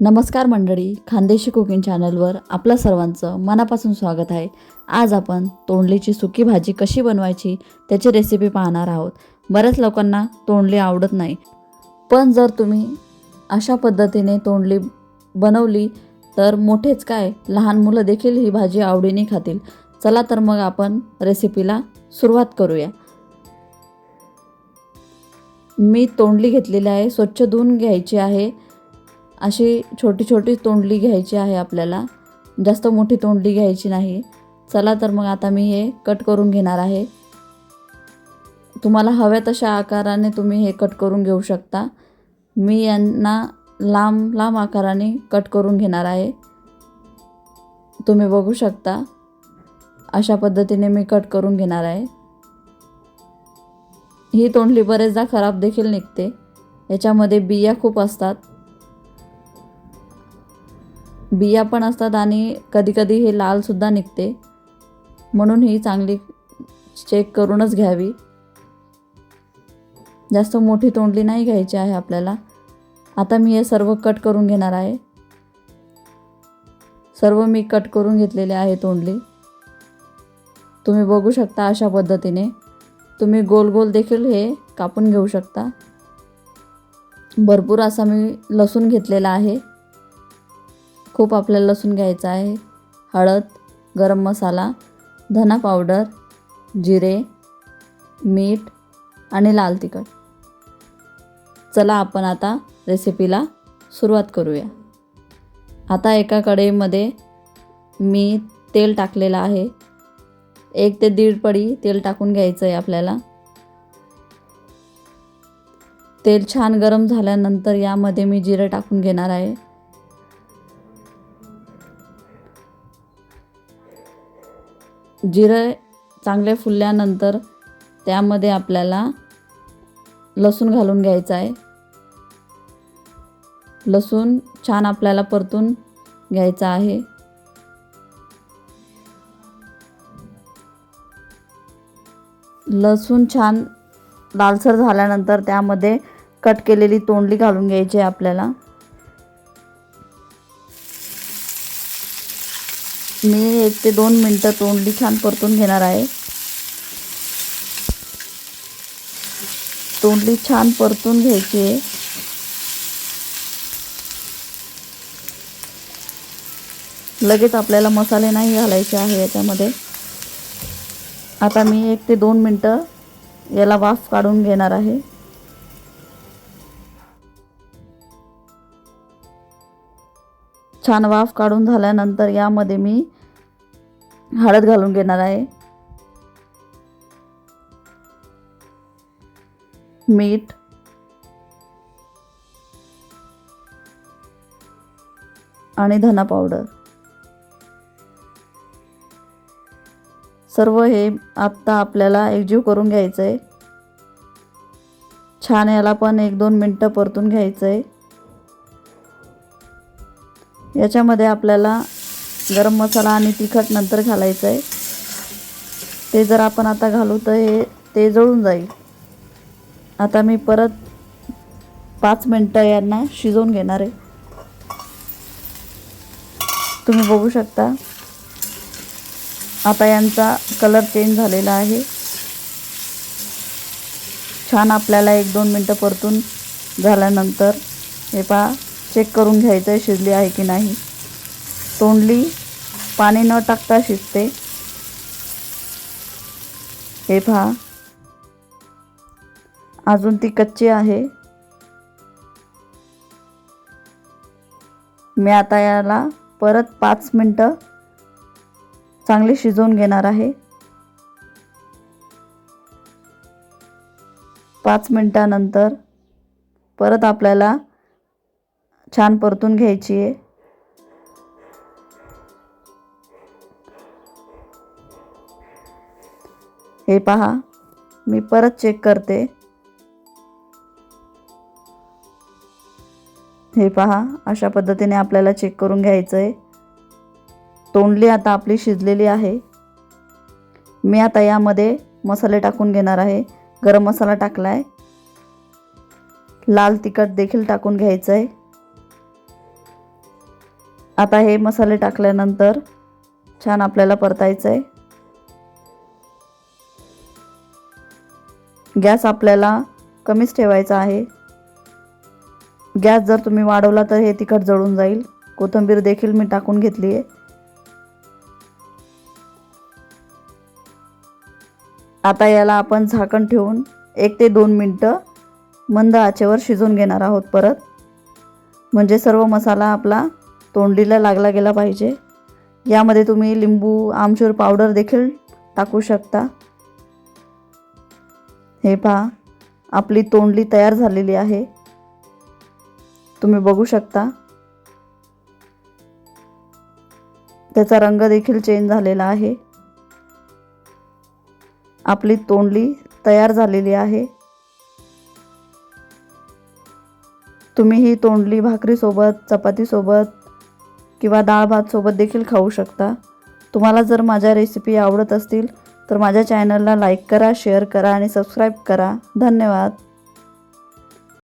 नमस्कार मंडळी खानदेशी कुकिंग चॅनलवर आपलं सर्वांचं मनापासून स्वागत आहे. आज आपण तोंडलीची सुकी भाजी कशी बनवायची त्याची रेसिपी पाहणार आहोत. बऱ्याच लोकांना तोंडली आवडत नाही. पण जर तुम्ही अशा पद्धतीने तोंडली बनवली तर मोठेच काय लहान मुलं देखील ही भाजी आवडीने खातील. चला तर मग आपण रेसिपीला सुरुवात करूया. मी तोंडली घेतलेली आहे स्वच्छ धुवून घ्यायची आहे. अशी छोटी छोटी तोंडली घ्यायची आहे आपल्याला. जास्त मोठी तोंडली घ्यायची नाही. चला तर मग आता मी हे कट करून घेणार आहे. तुम्हाला हव्या तशा आकाराने तुम्ही हे कट करून घेऊ शकता. मी यांना लांब लांब आकाराने कट करून घेणार आहे. तुम्ही बघू शकता. अशा पद्धतीने मी कट करून घेणार आहे. ही तोंडली बरेचदा खराब देखील निघते. याच्यामध्ये बिया खूप असतात. बिया पण असतात आणि कधीकधी हे लालसुद्धा निघते. म्हणून ही चांगली चेक करूनच घ्यावी. जास्त मोठी तोंडली नाही घ्यायची आहे आपल्याला. आता मी हे सर्व कट करून घेणार आहे. सर्व मी कट करून घेतलेले आहे तोंडली. तुम्ही बघू शकता अशा पद्धतीने. तुम्ही गोल गोल देखील हे कापून घेऊ शकता. भरपूर असा मी लसूण घेतलेला आहे. खूप आपल्याला लसूण घ्यायचा आहे. हळद गरम मसाला धना पावडर जिरे मीठ आणि लाल तिखट. चला आपण आता रेसिपीला सुरुवात करूया. आता एका कढईमध्ये मी तेल टाकलेलं आहे. एक ते दीड पडी तेल टाकून घ्यायचं आहे आपल्याला. तेल छान गरम झाल्यानंतर यामध्ये मी जिरे टाकून घेणार आहे. जिरे चांगले फुलल्यानंतर त्यामध्ये आपल्याला लसूण घालून घ्यायचं आहे. लसूण छान आपल्याला परतून घ्यायचा आहे. लसूण छान लालसर झाल्यानंतर त्यामध्ये कट केलेली तोंडली घालून घ्यायची आहे आपल्याला. मी एक ते दोन मिनटं तोंडली छान परतून घेणार आहे. तोंडली छान परतून घ्यायची आहे. लगेच आपल्याला मसाले नाही घालायचे आहे याच्यामध्ये. आता मी एक ते दोन मिनटं याला वाफ काढून घेणार आहे. छान वाफ काढून झाल्यानंतर यामध्ये मी हळद घालून घेणार आहे. मीठ. आणि धना पावडर. सर्व हे आत्ता आपल्याला एकजीव करून घ्यायचं आहे छान याला पण एक दोन मिनटं परतून घ्यायचं आहे याच्यामध्ये आपल्याला गरम मसाला आणि तिखट नंतर घालायचं आहे. ते जर आपण आता घालू तर हे ते जळून जाईल. आता मी परत पाच मिनटं यांना शिजवून घेणार आहे. तुम्ही बघू शकता. आता यांचा कलर चेंज झालेला आहे. छान आपल्याला एक दोन मिनटं परतून झाल्यानंतर हे पहा. चेक करून घ्यायचं आहे शिजली आहे की नाही. तोंडली पाणी न टाकता शिजते. हे पहा. अजून ती कच्ची आहे. मी आता याला परत पाच मिनटं चांगली शिजवून घेणार आहे. पाच मिनटानंतर परत आपल्याला छान परतून घ्यायची आहे. हे पहा मी परत चेक करते. हे पहा अशा पद्धतीने आपल्याला चेक करून घ्यायचं आहे तोंडली आता आपली शिजलेली आहे. मी आता यामध्ये मसाले टाकून घेणार आहे. गरम मसाला टाकला आहे लाल तिखट देखील टाकून घ्यायचं आहे आता हे मसाले टाकल्यानंतर छान आपल्याला परतायचं आहे गॅस आपल्याला कमीच ठेवायचा आहे. गॅस जर तुम्ही वाढवला तर हे तिखट जळून जाईल. कोथिंबीर देखील मी टाकून घेतली आहे. आता याला आपण झाकण ठेवून एक ते दोन मिनटं मंद आचेवर शिजवून घेणार आहोत परत. म्हणजे सर्व मसाला आपला तोंडलीला लागला गेला पाहिजे. यामध्ये तुम्ही लिंबू आमचूर पावडर देखील टाकू शकता. हे पहा आपली तोंडली तयार झालेली आहे. तुम्ही बघू शकता. त्याचा रंग देखील चेंज झालेला आहे. आपली तोंडली तयार झालेली आहे. तुम्ही ही तोंडली भाकरीसोबत चपातीसोबत किंवा डाळ भातसोबत देखील खाऊ शकता. तुम्हाला जर माझ्या रेसिपी आवडत असतील तर माझ्या चॅनलला लाईक करा शेअर करा आणि सबस्क्राईब करा. धन्यवाद.